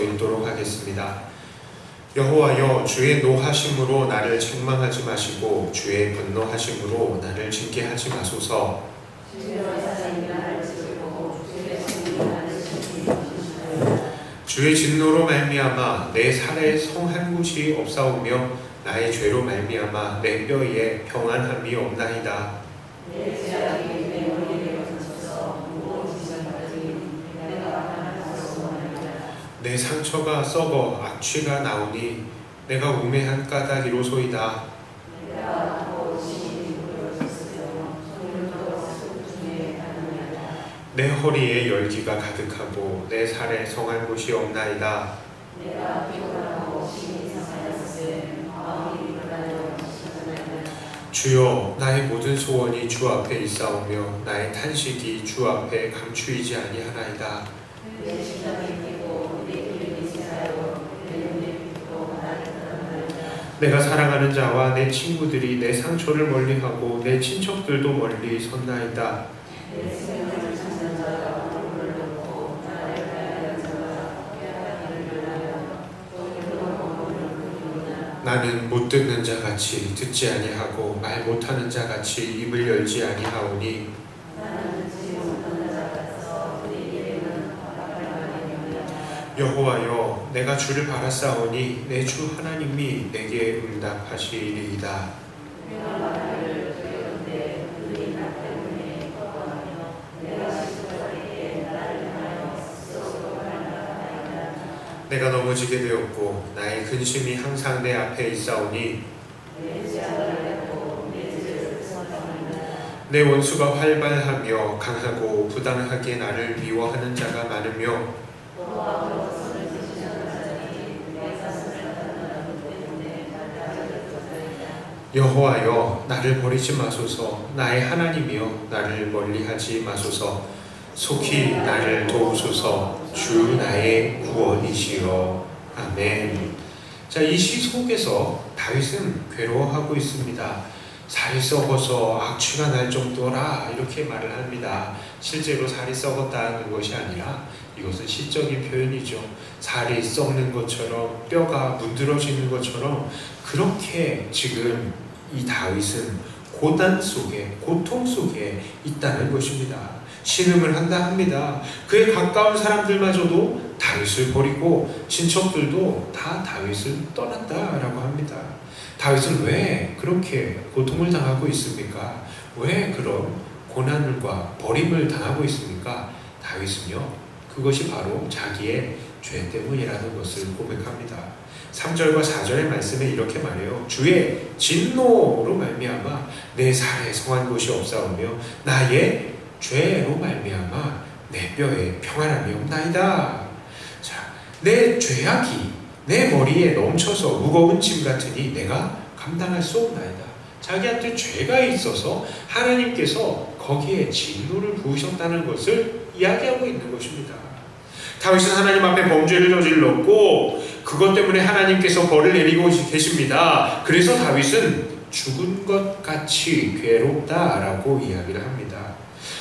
읽도록 하겠습니다. 여호와여 주의 노하심으로 나를 책망하지 마시고 주의 분노하심으로 나를 징계하지 마소서. 주의 진노로 말미암아 내 살에 성한 곳이 없사오며 나의 죄로 말미암아 내 뼈에 평안함이 없나이다. 내 상처가 썩어 악취가 나오니 내가 우매한 까닭이로소이다. 내 허리에 열기가 가득하고 내 살에 성한 곳이 없나이다. 주여 나의 모든 소원이 주 앞에 있사오며 나의 탄식이 주 앞에 감추이지 아니하나이다. 내가 사랑하는 자와 내 친구들이 내 상처를 멀리하고 내 친척들도 멀리 섰나이다. 나는 못 듣는 자 같이 듣지 아니하고 말 못하는 자 같이 입을 열지 아니하오니 여호와여 내가 주를 바라사오니 내 주 하나님이 내게 응답하시리이다. 내가 넘어지게 되었고 나의 근심이 항상 내 앞에 있사오니 내 원수가 활발하며 강하고 부당하게 나를 미워하는 자가 많으며 여호와여 나를 버리지 마소서. 나의 하나님이여 나를 멀리하지 마소서. 속히 나를 도우소서. 주 나의 구원이시여. 아멘. 자 이 시 속에서 다윗은 괴로워하고 있습니다. 살이 썩어서 악취가 날 정도라 이렇게 말을 합니다. 실제로 살이 썩었다는 것이 아니라 이것은 시적인 표현이죠. 살이 썩는 것처럼 뼈가 문드러지는 것처럼 그렇게 지금 이 다윗은 고난 속에 고통 속에 있다는 것입니다. 신음을 한다 합니다. 그에 가까운 사람들마저도 다윗을 버리고 친척들도 다 다윗을 떠났다라고 합니다. 다윗은 왜 그렇게 고통을 당하고 있습니까? 왜 그런 고난과 버림을 당하고 있습니까? 다윗은요. 그것이 바로 자기의 죄 때문이라는 것을 고백합니다. 3절과 4절의 말씀에 이렇게 말해요. 주의 진노로 말미암아 내 살에 성한 곳이 없사오며 나의 죄로 말미암아 내 뼈에 평안함이 없나이다. 자, 내 죄악이 내 머리에 넘쳐서 무거운 짐 같으니 내가 감당할 수 없나이다. 자기한테 죄가 있어서 하나님께서 거기에 진노를 부으셨다는 것을 이야기하고 있는 것입니다. 다윗은 하나님 앞에 범죄를 저질렀고 그것 때문에 하나님께서 벌을 내리고 계십니다. 그래서 다윗은 죽은 것 같이 괴롭다라고 이야기를 합니다.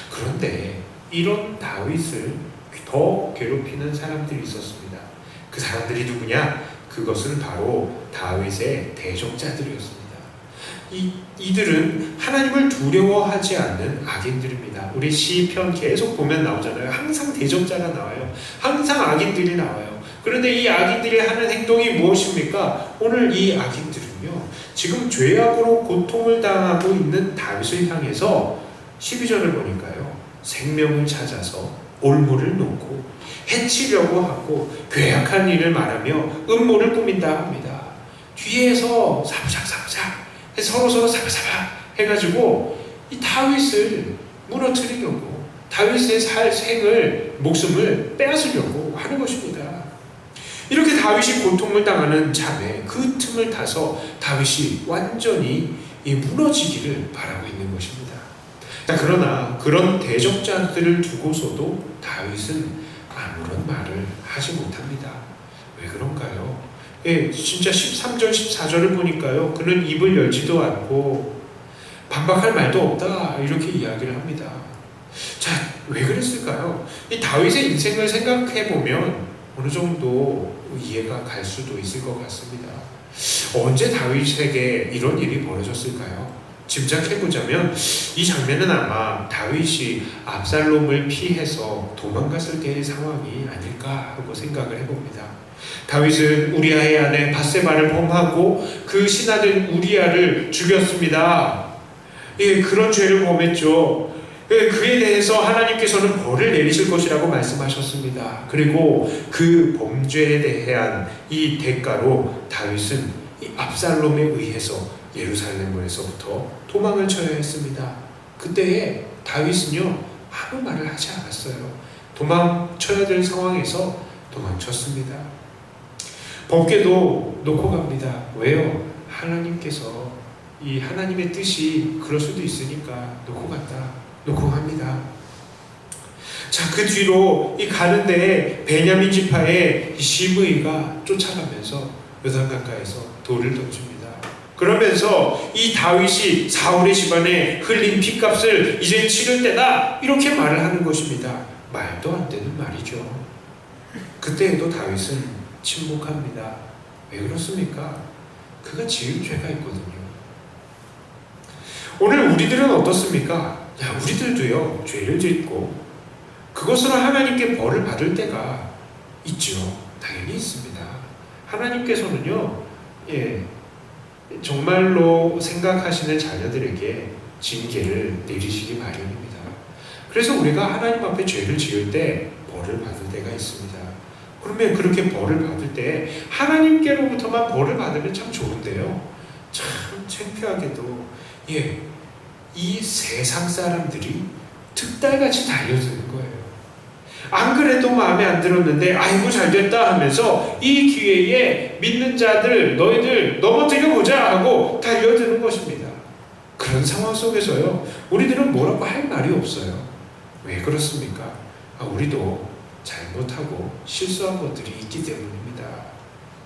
그런데 이런 다윗을 더 괴롭히는 사람들이 있었습니다. 그 사람들이 누구냐? 그것은 바로 다윗의 대적자들이었습니다. 이, 이들은 하나님을 두려워하지 않는 악인들입니다. 우리 시편 계속 보면 나오잖아요. 항상 대적자가 나와요. 항상 악인들이 나와요. 그런데 이 악인들이 하는 행동이 무엇입니까? 오늘 이 악인들은요, 지금 죄악으로 고통을 당하고 있는 다윗을 향해서 12절을 보니까요, 생명을 찾아서 올무를 놓고 해치려고 하고 괴악한 일을 말하며 음모를 꾸민다 합니다. 뒤에서 사부작사부작 서로 서로 사바사바 해가지고 이 다윗을 무너뜨리려고 다윗의 살 생을 목숨을 빼앗으려고 하는 것입니다. 다윗이 고통을 당하는 참에 그 틈을 타서 다윗이 완전히 이 무너지기를 바라고 있는 것입니다. 자, 그러나 그런 대적자들을 두고서도 다윗은 아무런 말을 하지 못합니다. 왜 그런가요? 예, 진짜 13절, 14절을 보니까요. 그는 입을 열지도 않고 반박할 말도 없다. 이렇게 이야기를 합니다. 자, 왜 그랬을까요? 이 다윗의 인생을 생각해 보면 어느 정도 이해가 갈 수도 있을 것 같습니다. 언제 다윗에게 이런 일이 벌어졌을까요? 짐작해보자면 이 장면은 아마 다윗이 압살롬을 피해서 도망갔을 때의 상황이 아닐까 하고 생각을 해봅니다. 다윗은 우리아의 아내 바세바를 범하고 그 신하된 우리아를 죽였습니다. 예, 그런 죄를 범했죠. 예, 그에 대해서 하나님께서는 벌을 내리실 것이라고 말씀하셨습니다. 그리고 그 범죄에 대한 이 대가로 다윗은 이 압살롬에 의해서 예루살렘에서부터 도망을 쳐야 했습니다. 그때에 다윗은요 아무 말을 하지 않았어요. 도망쳐야 될 상황에서 도망쳤습니다. 법궤도 놓고 갑니다. 왜요? 하나님께서 이 하나님의 뜻이 그럴 수도 있으니까 놓고 갔다. 놓고 갑니다. 자, 그 뒤로 이 가는데 베냐민 지파의 시므이가 쫓아가면서 요단 가까이서 돌을 던집니다. 그러면서 이 다윗이 사울의 집안에 흘린 피값을 이제 치를 때다 이렇게 말을 하는 것입니다. 말도 안 되는 말이죠. 그때에도 다윗은 침묵합니다. 왜 그렇습니까? 그가 지은 죄가 있거든요. 오늘 우리들은 어떻습니까? 야, 우리들도요, 죄를 짓고, 그것으로 하나님께 벌을 받을 때가 있죠. 당연히 있습니다. 하나님께서는요, 예, 정말로 생각하시는 자녀들에게 징계를 내리시기 마련입니다. 그래서 우리가 하나님 앞에 죄를 지을 때 벌을 받을 때가 있습니다. 그러면 그렇게 벌을 받을 때 하나님께로부터만 벌을 받으면 참 좋은데요. 참 창피하게도 예, 이 세상 사람들이 특달같이 달려드는 거예요. 안 그래도 마음에 안 들었는데 아이고 잘 됐다 하면서 이 기회에 믿는 자들 너희들 넘어뜨려 보자 하고 달려드는 것입니다. 그런 상황 속에서요 우리들은 뭐라고 할 말이 없어요. 왜 그렇습니까? 아, 우리도 잘못하고 실수한 것들이 있기 때문입니다.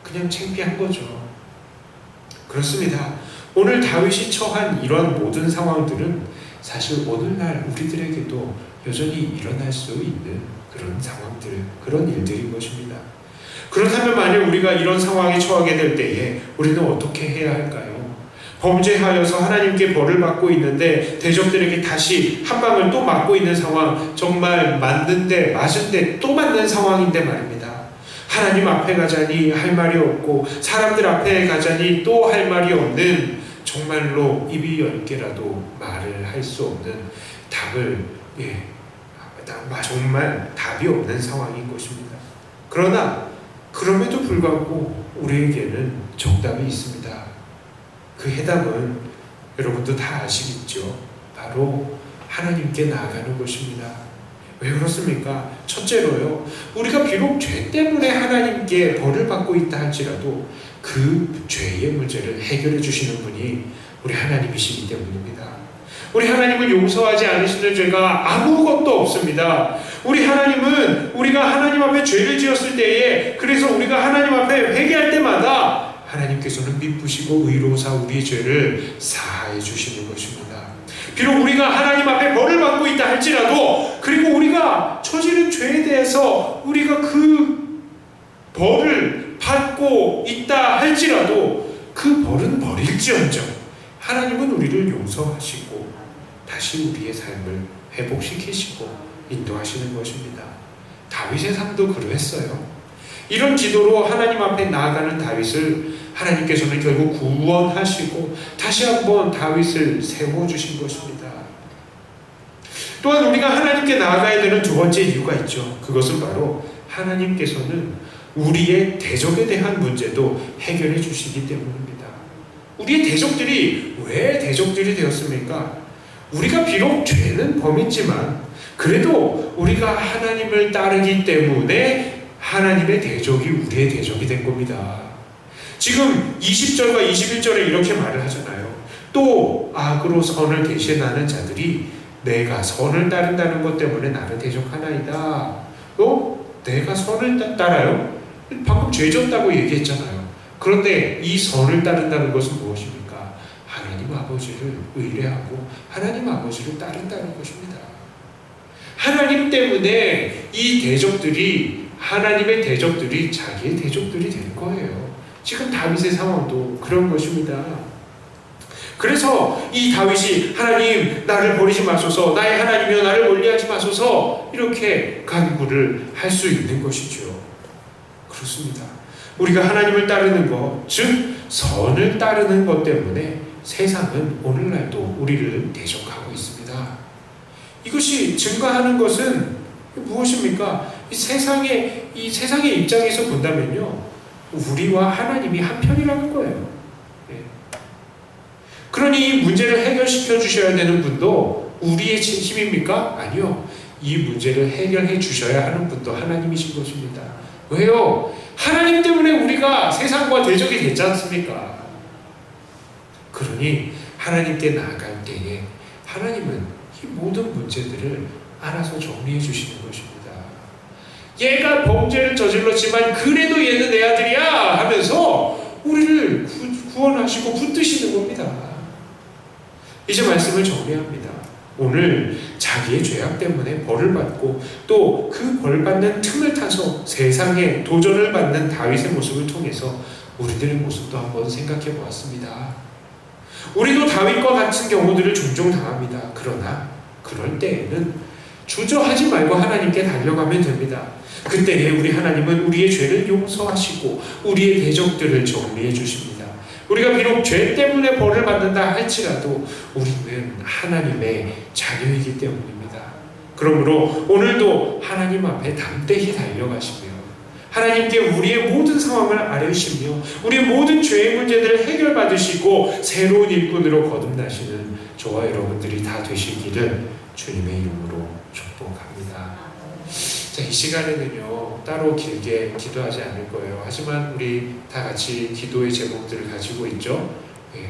그냥 창피한 거죠. 그렇습니다. 오늘 다윗이 처한 이런 모든 상황들은 사실 오늘날 우리들에게도 여전히 일어날 수 있는 그런 상황들, 그런 일들인 것입니다. 그렇다면 만약 우리가 이런 상황에 처하게 될 때에 우리는 어떻게 해야 할까요? 범죄하여서 하나님께 벌을 받고 있는데 대적들에게 다시 한 방을 또 맞고 있는 상황, 정말 맞는데 맞은데 또 맞는 상황인데 말입니다. 하나님 앞에 가자니 할 말이 없고 사람들 앞에 가자니 또 할 말이 없는 정말로 입이 열 개라도 말을 할 수 없는 답을 예, 정말 답이 없는 상황인 것입니다. 그러나 그럼에도 불구하고 우리에게는 정답이 있습니다. 그 해답은 여러분도 다 아시겠죠. 바로 하나님께 나아가는 것입니다. 왜 그렇습니까? 첫째로요, 우리가 비록 죄 때문에 하나님께 벌을 받고 있다 할지라도 그 죄의 문제를 해결해 주시는 분이 우리 하나님이시기 때문입니다. 우리 하나님은 용서하지 않으시는 죄가 아무것도 없습니다. 우리 하나님은 우리가 하나님 앞에 죄를 지었을 때에 그래서 우리가 하나님 앞에 회개할 때마다 하나님께서는 미쁘시고 의로우사 우리의 죄를 사해 주시는 것입니다. 비록 우리가 하나님 앞에 벌을 받고 있다 할지라도 그리고 우리가 처지는 죄에 대해서 우리가 그 벌을 받고 있다 할지라도 그 벌은 버릴지언정 하나님은 우리를 용서하시고 다시 우리의 삶을 회복시키시고 인도하시는 것입니다. 다윗의 삶도 그러했어요. 이런 기도로 하나님 앞에 나아가는 다윗을 하나님께서는 결국 구원하시고 다시 한번 다윗을 세워주신 것입니다. 또한 우리가 하나님께 나아가야 되는 두 번째 이유가 있죠. 그것은 바로 하나님께서는 우리의 대적에 대한 문제도 해결해 주시기 때문입니다. 우리의 대적들이 왜 대적들이 되었습니까? 우리가 비록 죄는 범했지만 그래도 우리가 하나님을 따르기 때문에 하나님의 대적이 우리의 대적이 된 겁니다. 지금 20절과 21절에 이렇게 말을 하잖아요. 또 악으로 선을 대신하는 자들이 내가 선을 따른다는 것 때문에 나를 대적하나이다. 또 내가 선을 따라요? 방금 죄 졌다고 얘기했잖아요. 그런데 이 선을 따른다는 것은 무엇입니까? 하나님 아버지를 의뢰하고 하나님 아버지를 따른다는 것입니다. 하나님 때문에 이 대적들이 하나님의 대적들이 자기의 대적들이 될 거예요. 지금 다윗의 상황도 그런 것입니다. 그래서 이 다윗이 하나님 나를 버리지 마소서 나의 하나님이여 나를 멀리하지 마소서 이렇게 간구를 할 수 있는 것이죠. 그렇습니다. 우리가 하나님을 따르는 것, 즉 선을 따르는 것 때문에 세상은 오늘날도 우리를 대적하고 있습니다. 이것이 증거하는 것은 무엇입니까? 이 세상의 이 세상의 입장에서 본다면요, 우리와 하나님이 한 편이라는 거예요. 예. 그러니 이 문제를 해결시켜 주셔야 되는 분도 우리의 힘입니까? 아니요. 이 문제를 해결해 주셔야 하는 분도 하나님이신 것입니다. 왜요? 하나님 때문에 우리가 세상과 대적이 됐지 않습니까? 그러니 하나님께 나아갈 때에 하나님은 이 모든 문제들을 알아서 정리해 주시는 것입니다. 얘가 범죄를 저질렀지만 그래도 얘는 내 아들이야 하면서 우리를 구, 원하시고 붙드시는 겁니다. 이제 말씀을 정리합니다. 오늘 자기의 죄악 때문에 벌을 받고 또 그 벌 받는 틈을 타서 세상에 도전을 받는 다윗의 모습을 통해서 우리들의 모습도 한번 생각해 보았습니다. 우리도 다윗과 같은 경우들을 종종 당합니다. 그러나 그럴 때에는 주저하지 말고 하나님께 달려가면 됩니다. 그때에 우리 하나님은 우리의 죄를 용서하시고 우리의 대적들을 정리해 주십니다. 우리가 비록 죄 때문에 벌을 받는다 할지라도 우리는 하나님의 자녀이기 때문입니다. 그러므로 오늘도 하나님 앞에 담대히 달려가시며 하나님께 우리의 모든 상황을 아뢰시며 우리의 모든 죄의 문제들을 해결받으시고 새로운 일꾼으로 거듭나시는 저와 여러분들이 다 되시기를 주님의 이름으로 축복합니다. 자, 이 시간에는요, 따로 길게 기도하지 않을 거예요. 하지만 우리 다 같이 기도의 제목들을 가지고 있죠. 예,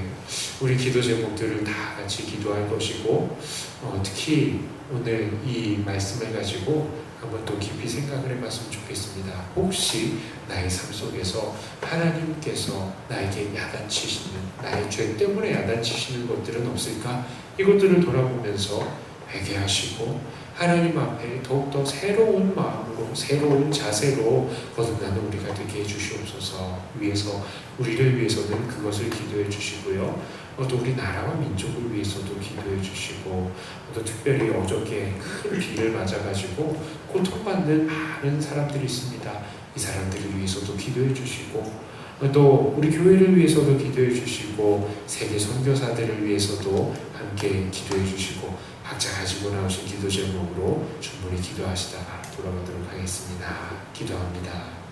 우리 기도 제목들을 다 같이 기도할 것이고, 어, 특히 오늘 이 말씀을 가지고 한번 또 깊이 생각을 해봤으면 좋겠습니다. 혹시 나의 삶 속에서 하나님께서 나에게 야단치시는, 나의 죄 때문에 야단치시는 것들은 없을까? 이것들을 돌아보면서 회개하시고, 하나님 앞에 더욱더 새로운 마음으로 새로운 자세로 거듭나는 우리가 되게 해주시옵소서 위해서 우리를 위해서는 그것을 기도해 주시고요 또 우리 나라와 민족을 위해서도 기도해 주시고 또 특별히 어저께 큰 비를 맞아가지고 고통받는 많은 사람들이 있습니다 이 사람들을 위해서도 기도해 주시고 또 우리 교회를 위해서도 기도해 주시고 세계 선교사들을 위해서도 함께 기도해 주시고 각자 가지고 나오신 기도 제목으로 충분히 기도하시다가 돌아가도록 하겠습니다. 기도합니다.